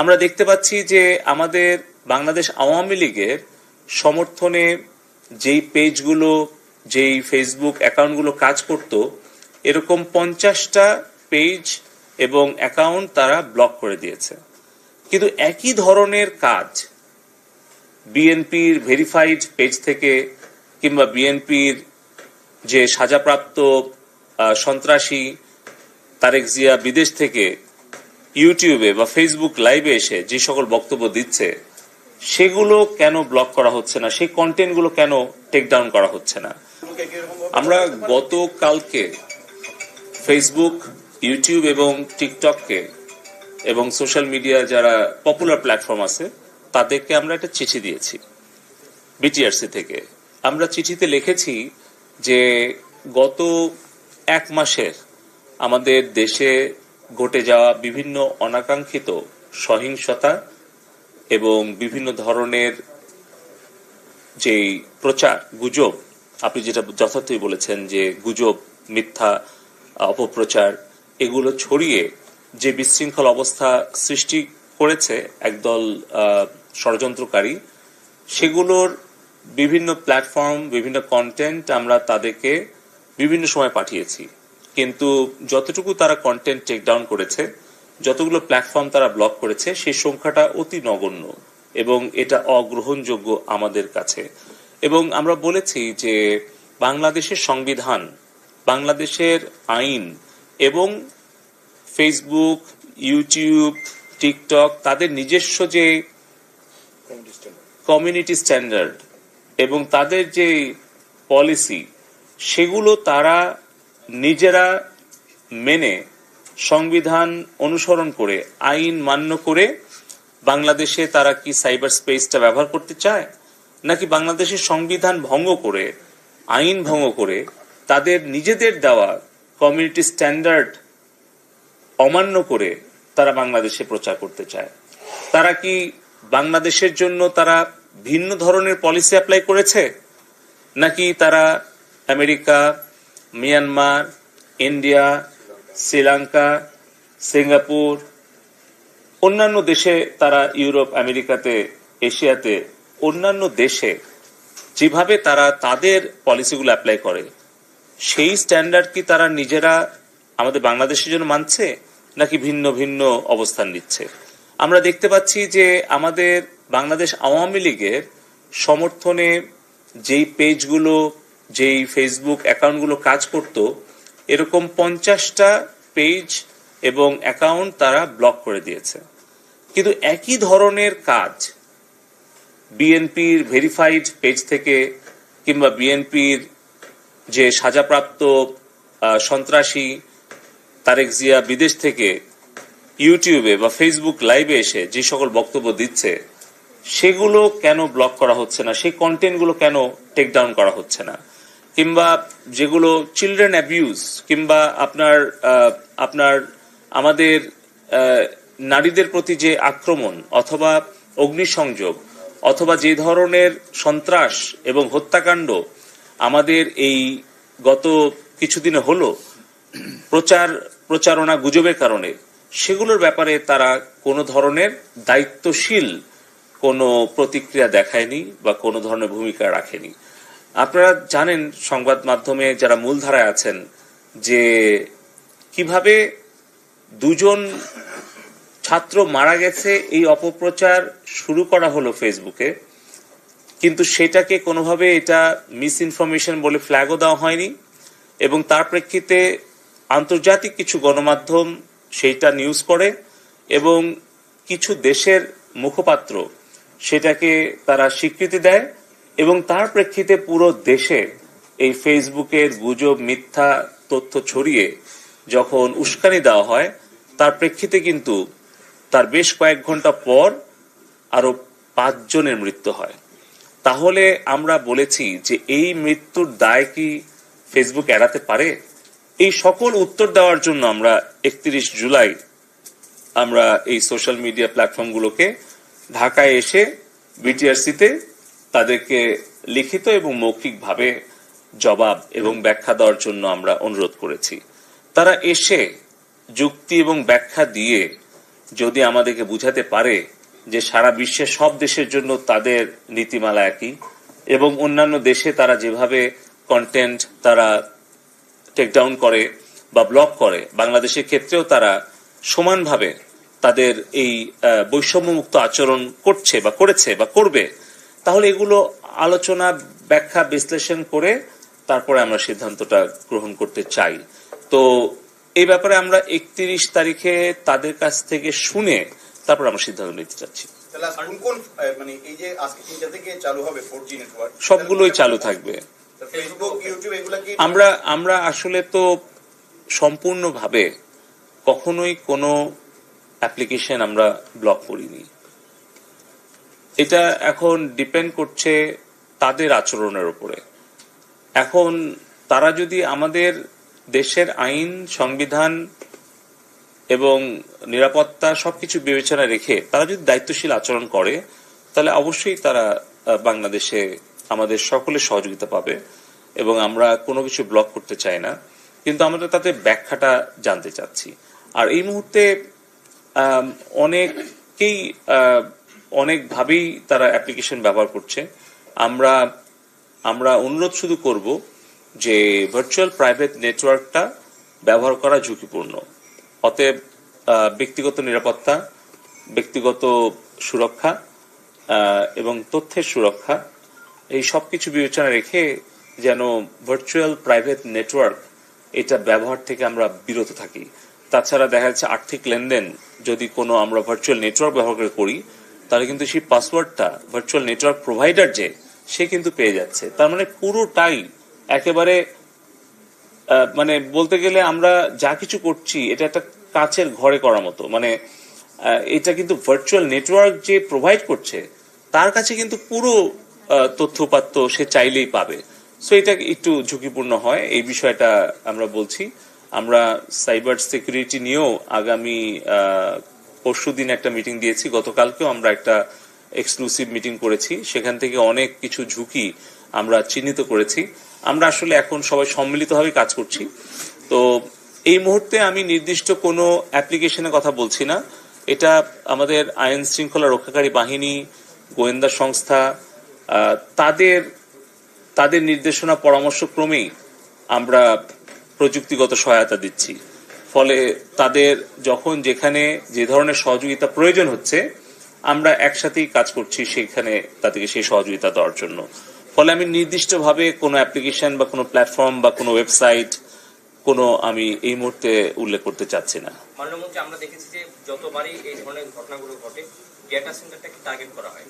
আমরা দেখতে পাচ্ছি যে আমাদের বাংলাদেশ আওয়ামী লীগের সমর্থনে যেই পেজগুলো, যেই ফেসবুক অ্যাকাউন্টগুলো কাজ করত, এরকম পঞ্চাশটা পেজ এবং অ্যাকাউন্ট তারা ব্লক করে দিয়েছে। কিন্তু একই ধরনের কাজ বিএনপির ভেরিফাইড পেজ থেকে কিংবা বিএনপির যে সাজাপ্রাপ্ত সন্ত্রাসী তারেক জিয়া বিদেশ থেকে ইউটিউবে বা ফেসবুক লাইভে এসে যে সকল বক্তব্য দিচ্ছে, সেগুলো কেন ব্লক করা হচ্ছে না? সেই কন্টেন্টগুলো কেন টেক ডাউন করা হচ্ছে না? আমরা গতকালকে ফেসবুক ইউটিউব এবং টিকটককে এবং সোশ্যাল মিডিয়া যারা পপুলার প্ল্যাটফর্ম আছে, তাদেরকে আমরা একটা চিঠি দিয়েছি বিটিআরসি থেকে। আমরা চিঠিতে লিখেছি যে গত এক মাসের আমাদের দেশে ঘটে যাওয়া বিভিন্ন অনাকাঙ্ক্ষিত সহিংসতা এবং বিভিন্ন ধরনের যেই প্রচার, গুজব, আপনি যেটা যথার্থই বলেছেন যে গুজব, মিথ্যা, অপপ্রচার, এগুলো ছড়িয়ে যে বিশৃঙ্খল অবস্থা সৃষ্টি করেছে একদল ষড়যন্ত্রকারী, সেগুলোর বিভিন্ন প্ল্যাটফর্ম, বিভিন্ন কন্টেন্ট আমরা তাদেরকে বিভিন্ন সময় পাঠিয়েছি। কিন্তু যতটুকু তারা কন্টেন্ট টেক ডাউন করেছে, যতগুলো প্ল্যাটফর্ম তারা ব্লক করেছে, সেই সংখ্যাটা অতি নগণ্য এবং এটা অগ্রহণযোগ্য আমাদের কাছে। এবং আমরা বলেছি যে বাংলাদেশের সংবিধান, বাংলাদেশের আইন এবং ফেসবুক ইউটিউব টিকটক তাদের নিজস্ব যে কমিউনিটি স্ট্যান্ডার্ড এবং তাদের যে পলিসি সেগুলো তারা নিজেরা মেনে সংবিধান অনুসরণ করে, আইন মান্য করে বাংলাদেশে তারা কি সাইবার স্পেসটা ব্যবহার করতে চায়? নাকি বাংলাদেশের সংবিধান ভঙ্গ করে, আইন ভঙ্গ করে তাদের নিজেদের দেওয়া কমিউনিটি স্ট্যান্ডার্ড অমান্য করে তারা বাংলাদেশে প্রচার করতে চায়? তারা কি বাংলাদেশের জন্য তারা ভিন্ন ধরনের পলিসি অ্যাপ্লাই করেছে? নাকি তারা America Myanmar India Sri Lanka Singapore অন্যান্য দেশে তারা ইউরোপ, আমেরিকাতে, এশিয়াতে, অন্যান্য দেশে যেভাবে তারা তাদের পলিসিগুলো অ্যাপ্লাই করে, সেই স্ট্যান্ডার্ড কি তারা নিজেরা আমাদের বাংলাদেশের জন্য মানছে, নাকি ভিন্ন ভিন্ন অবস্থান নিচ্ছে? আমরা দেখতে পাচ্ছি যে আমাদের বাংলাদেশ আওয়ামী লীগের সমর্থনে যেই পেজগুলো যেই ফেসবুক অ্যাকাউন্টগুলো কাজ করত, এরকম পঞ্চাশটা পেজ এবং অ্যাকাউন্ট তারা ব্লক করে দিয়েছে। কিন্তু একই ধরনের কাজ বিএনপির ভেরিফাইড পেজ থেকে কিংবা বিএনপির যে সাজাপ্রাপ্ত সন্ত্রাসী তারেক জিয়া বিদেশ থেকে ইউটিউবে বা ফেসবুক লাইভে এসে যে সকল বক্তব্য দিচ্ছে, সেগুলো কেন ব্লক করা হচ্ছে না? সেই কন্টেন্টগুলো কেন টেক ডাউন করা হচ্ছে না? কিংবা যেগুলো চিলড্রেন অ্যাবিউজ কিংবা আপনার আপনার আমাদের নারীদের প্রতি যে আক্রমণ অথবা অগ্নিসংযোগ অথবা যে ধরনের সন্ত্রাস এবং হত্যাকাণ্ড আমাদের এই গত কিছুদিনে হলো, প্রচার, প্রচারণা গুজবের কারণে, সেগুলোর ব্যাপারে তারা কোনো ধরনের দায়িত্বশীল কোনো প্রতিক্রিয়া দেখায়নি বা কোনো ধরনের ভূমিকা রাখেনি। আপনারা জানেন সংবাদ মাধ্যমে যারা মূলধারায় আছেন যে কীভাবে দুজন ছাত্র মারা গেছে, এই অপপ্রচার শুরু করা হলো ফেসবুকে, কিন্তু সেটাকে কোনোভাবে এটা মিস ইনফরমেশন বলে ফ্ল্যাগও দেওয়া হয়নি এবং তার প্রেক্ষিতে আন্তর্জাতিক কিছু গণমাধ্যম সেইটা নিউজ করে এবং কিছু দেশের মুখপাত্র সেটাকে তারা স্বীকৃতি দেয়। এবং তার প্রেক্ষিতে পুরো দেশে এই ফেসবুকের গুজব, মিথ্যা তথ্য ছড়িয়ে যখন উস্কানি দেওয়া হয়, তার প্রেক্ষিতে কিন্তু তার বেশ কয়েক ঘণ্টা পর আরও পাঁচজনের মৃত্যু হয়। তাহলে আমরা বলেছি যে এই মৃত্যুর দায় কি ফেসবুক এড়াতে পারে? এই সকল উত্তর দেওয়ার জন্য আমরা একত্রিশ জুলাই আমরা এই সোশ্যাল মিডিয়া প্ল্যাটফর্মগুলোকে ঢাকায় এসে বিটিআরসিতে তাদেরকে লিখিত এবং মৌখিকভাবে জবাব এবং ব্যাখ্যা দেওয়ার জন্য আমরা অনুরোধ করেছি। তারা এসে যুক্তি এবং ব্যাখ্যা দিয়ে যদি আমাদেরকে বুঝাতে পারে যে সারা বিশ্বের সব দেশের জন্য তাদের নীতিমালা একই এবং অন্যান্য দেশে তারা যেভাবে কন্টেন্ট তারা টেকডাউন করে বা ব্লক করে, বাংলাদেশের ক্ষেত্রেও তারা সমানভাবে তাদের এই বৈষম্যমুক্ত আচরণ করছে বা করেছে বা করবে তাহলে এগুলো আলোচনা ব্যাখ্যা বিশ্লেষণ করে তারপরে আমরা সিদ্ধান্তটা গ্রহণ করতে চাই। তো এই ব্যাপারে আমরা একত্রিশ তারিখে তাদের কাছ থেকে শুনে তারপর আমরা সিদ্ধান্ত নিতে চাচ্ছি। মানে সবগুলোই চালু থাকবে। আমরা আমরা আসলে তো সম্পূর্ণভাবে কখনোই কোনো অ্যাপ্লিকেশন আমরা ব্লক করিনি। এটা এখন ডিপেন্ড করছে তাদের আচরণের উপরে। এখন তারা যদি আমাদের দেশের আইন, সংবিধান এবং নিরাপত্তা সবকিছু বিবেচনা রেখে তারা যদি দায়িত্বশীল আচরণ করে, তাহলে অবশ্যই তারা বাংলাদেশে আমাদের সকলে সহযোগিতা পাবে এবং আমরা কোনো কিছু ব্লক করতে চাই না। কিন্তু আমরা তাদের ব্যাখ্যাটা জানতে চাচ্ছি। আর এই মুহূর্তে অনেকেই অনেকভাবেই তারা অ্যাপ্লিকেশন ব্যবহার করছে। আমরা আমরা অনুরোধ শুধু করব যে ভার্চুয়াল প্রাইভেট নেটওয়ার্কটা ব্যবহার করা ঝুঁকিপূর্ণ। অতএব ব্যক্তিগত নিরাপত্তা, ব্যক্তিগত সুরক্ষা এবং তথ্যের সুরক্ষা, এই সব কিছু বিবেচনা রেখে যেন ভার্চুয়াল প্রাইভেট নেটওয়ার্ক এটা ব্যবহার থেকে আমরা বিরত থাকি। তাছাড়া দেখা যাচ্ছে আর্থিক লেনদেন, যদি কোনো আমরা ভার্চুয়াল নেটওয়ার্ক ব্যবহার করে করি তাহলে কিন্তু সেই পাসওয়ার্ডটা ভার্চুয়াল নেটওয়ার্ক প্রোভাইডার যে, সে কিন্তু পেয়ে যাচ্ছে। তার মানে পুরোটাই একেবারে মানে বলতে গেলে আমরা যা কিছু করছি, এটা একটা কাচের ঘরে করার মতো। মানে এটা কিন্তু ভার্চুয়াল নেটওয়ার্ক যে প্রোভাইড করছে, তার কাছে কিন্তু পুরো তথ্যপাত্য সে চাইলেই পাবে। সো এটা একটু ঝুঁকিপূর্ণ হয়, এই বিষয়টা আমরা বলছি। আমরা সাইবার সিকিউরিটি নিয়েও আগামী পরশু দিন একটা মিটিং দিয়েছি, গতকালকেও আমরা একটা এক্সক্লুসিভ মিটিং করেছি, সেখান থেকে অনেক কিছু ঝুঁকি আমরা চিহ্নিত করেছি। আমরা আসলে এখন সবাই সম্মিলিতভাবে কাজ করছি। তো এই মুহূর্তে আমি নির্দিষ্ট কোনো অ্যাপ্লিকেশনের কথা বলছি না। এটা আমাদের আইন শৃঙ্খলা রক্ষাকারী বাহিনী, গোয়েন্দা সংস্থা তাদের তাদের নির্দেশনা পরামর্শক্রমেই আমরা প্রযুক্তিগত সহায়তা দিচ্ছি। ফলে তাদের যখন যেখানে যে ধরনের সহযোগিতা প্রয়োজন হচ্ছে, আমরা একসাথেই কাজ করছি সেখানে তাদেরকে সেই সহযোগিতা দেওয়ার জন্য। ফলে আমি নির্দিষ্টভাবে কোনো অ্যাপ্লিকেশন বা কোনো প্ল্যাটফর্ম বা কোনো ওয়েবসাইট, কোনো আমি এই মুহূর্তে উল্লেখ করতে চাচ্ছি না। মাননীয় আমরা দেখেছি যে যতবারই এই ধরনের ঘটনাগুলো ঘটে ডেটা সেন্টারটাকে টার্গেট করা হয়।